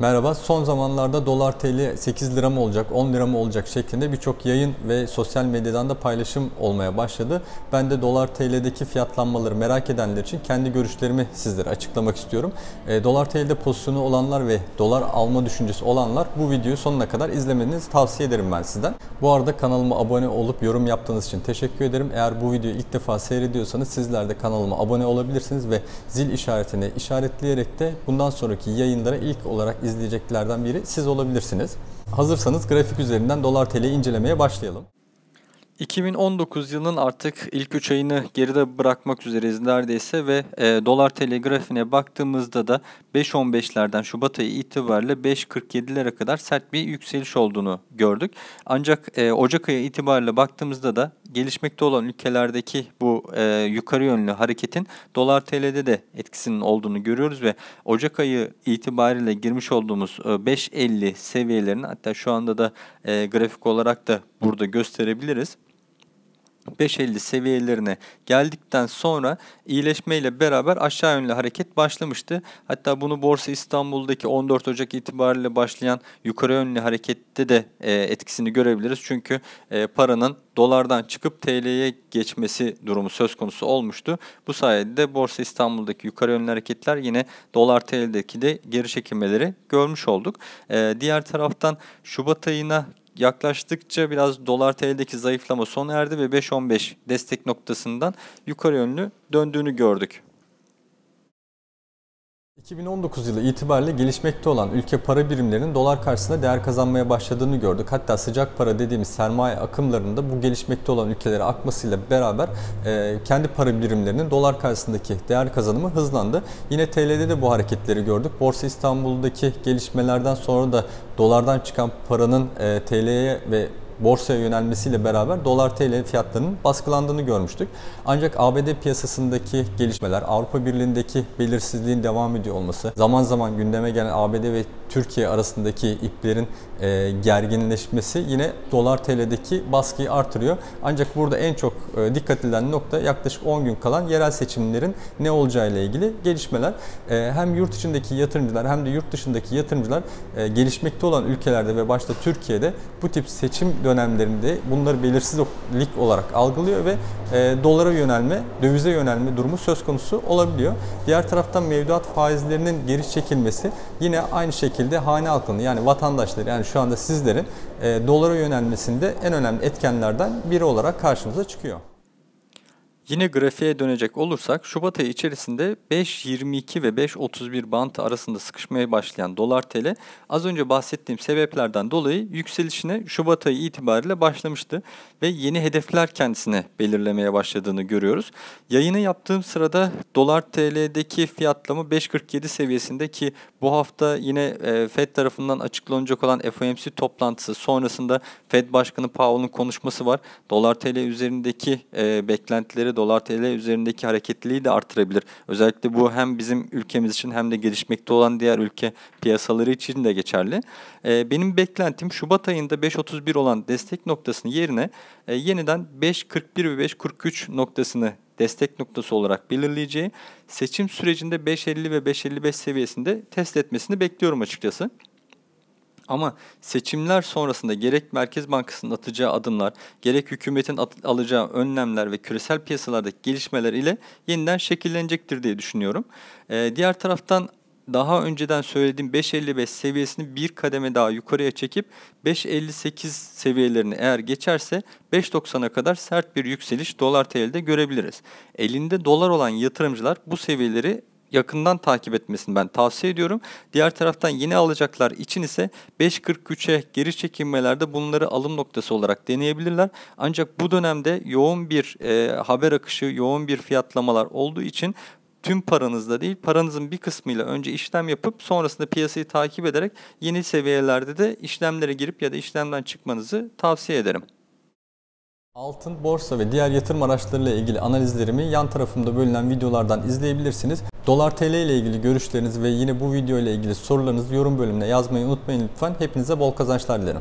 Merhaba. Son zamanlarda dolar TL 8 lira mı olacak, 10 lira mı olacak şeklinde birçok yayın ve sosyal medyadan da paylaşım olmaya başladı. Ben de dolar TL'deki fiyatlanmaları merak edenler için kendi görüşlerimi sizlere açıklamak istiyorum. E, dolar TL'de pozisyonu olanlar ve dolar alma düşüncesi olanlar bu videoyu sonuna kadar izlemenizi tavsiye ederim ben sizden. Bu arada kanalıma abone olup yorum yaptığınız için teşekkür ederim. Eğer bu videoyu ilk defa seyrediyorsanız sizler de kanalıma abone olabilirsiniz ve zil işaretini işaretleyerek de bundan sonraki yayınlara ilk olarak izleyeceklerden biri siz olabilirsiniz. Hazırsanız grafik üzerinden dolar TL incelemeye başlayalım. 2019 yılının artık ilk 3 ayını geride bırakmak üzereyiz neredeyse ve e, dolar TL grafiğine baktığımızda da 5.15'lerden Şubat ayı itibariyle 5.47'lere kadar sert bir yükseliş olduğunu gördük. Ancak e, Ocak ayı itibariyle baktığımızda da gelişmekte olan ülkelerdeki bu e, yukarı yönlü hareketin dolar TL'de de etkisinin olduğunu görüyoruz ve Ocak ayı itibariyle girmiş olduğumuz e, 5.50 seviyelerini hatta şu anda da e, grafik olarak da burada gösterebiliriz. 5.50 seviyelerine geldikten sonra iyileşmeyle beraber aşağı yönlü hareket başlamıştı. Hatta bunu Borsa İstanbul'daki 14 Ocak itibariyle başlayan yukarı yönlü harekette de e, etkisini görebiliriz. Çünkü e, paranın dolardan çıkıp TL'ye geçmesi durumu söz konusu olmuştu. Bu sayede de Borsa İstanbul'daki yukarı yönlü hareketler yine dolar TL'deki de geri çekilmeleri görmüş olduk. E, diğer taraftan Şubat ayına yaklaştıkça biraz dolar TL'deki zayıflama sona erdi ve 5.15 destek noktasından yukarı yönlü döndüğünü gördük. 2019 yılı itibariyle gelişmekte olan ülke para birimlerinin dolar karşısında değer kazanmaya başladığını gördük. Hatta sıcak para dediğimiz sermaye akımlarında bu gelişmekte olan ülkelere akmasıyla beraber e, kendi para birimlerinin dolar karşısındaki değer kazanımı hızlandı. Yine TL'de de bu hareketleri gördük. Borsa İstanbul'daki gelişmelerden sonra da dolardan çıkan paranın e, TL'ye ve borsaya yönelmesiyle beraber dolar TL fiyatlarının baskılandığını görmüştük. Ancak ABD piyasasındaki gelişmeler, Avrupa Birliği'ndeki belirsizliğin devam ediyor olması, zaman zaman gündeme gelen ABD ve Türkiye arasındaki iplerin e, gerginleşmesi yine dolar TL'deki baskıyı artırıyor. Ancak burada en çok e, dikkat edilen nokta yaklaşık 10 gün kalan yerel seçimlerin ne olacağı ile ilgili gelişmeler. E, hem yurt içindeki yatırımcılar hem de yurt dışındaki yatırımcılar e, gelişmekte olan ülkelerde ve başta Türkiye'de bu tip seçim dönemlerinde bunları belirsizlik olarak algılıyor ve e, dolara yönelme, dövize yönelme durumu söz konusu olabiliyor. Diğer taraftan mevduat faizlerinin geri çekilmesi yine aynı şekilde hane halkını yani vatandaşları yani şu anda sizlerin e, dolara yönelmesinde en önemli etkenlerden biri olarak karşımıza çıkıyor. Yine grafiğe dönecek olursak Şubat ayı içerisinde 5.22 ve 5.31 bantı arasında sıkışmaya başlayan dolar TL az önce bahsettiğim sebeplerden dolayı yükselişine Şubat ayı itibariyle başlamıştı ve yeni hedefler kendisine belirlemeye başladığını görüyoruz. Yayını yaptığım sırada dolar TL'deki fiyatlama 5.47 seviyesinde ki bu hafta yine e, Fed tarafından açıklanacak olan FOMC toplantısı sonrasında Fed Başkanı Powell'ın konuşması var. Dolar TL üzerindeki e, beklentileri dolar TL üzerindeki hareketliliği de artırabilir. Özellikle bu hem bizim ülkemiz için hem de gelişmekte olan diğer ülke piyasaları için de geçerli. E, benim beklentim Şubat ayında 5.31 olan destek noktasının yerine e, yeniden 5.41 ve 5.43 noktasını destek noktası olarak belirleyeceği seçim sürecinde 5.50 ve 5.55 seviyesinde test etmesini bekliyorum açıkçası. Ama seçimler sonrasında gerek Merkez Bankası'nın atacağı adımlar, gerek hükümetin alacağı önlemler ve küresel piyasalardaki gelişmeler ile yeniden şekillenecektir diye düşünüyorum. Ee, diğer taraftan daha önceden söylediğim 5.55 seviyesini bir kademe daha yukarıya çekip 5.58 seviyelerini eğer geçerse 5.90'a kadar sert bir yükseliş dolar TL'de görebiliriz. Elinde dolar olan yatırımcılar bu seviyeleri yakından takip etmesini ben tavsiye ediyorum. Diğer taraftan yeni alacaklar için ise 5.43'e geri çekilmelerde bunları alım noktası olarak deneyebilirler. Ancak bu dönemde yoğun bir e, haber akışı, yoğun bir fiyatlamalar olduğu için tüm paranızda değil paranızın bir kısmıyla önce işlem yapıp sonrasında piyasayı takip ederek yeni seviyelerde de işlemlere girip ya da işlemden çıkmanızı tavsiye ederim. Altın, borsa ve diğer yatırım araçlarıyla ilgili analizlerimi yan tarafımda bölünen videolardan izleyebilirsiniz. Dolar TL ile ilgili görüşleriniz ve yine bu video ile ilgili sorularınızı yorum bölümüne yazmayı unutmayın lütfen. Hepinize bol kazançlar dilerim.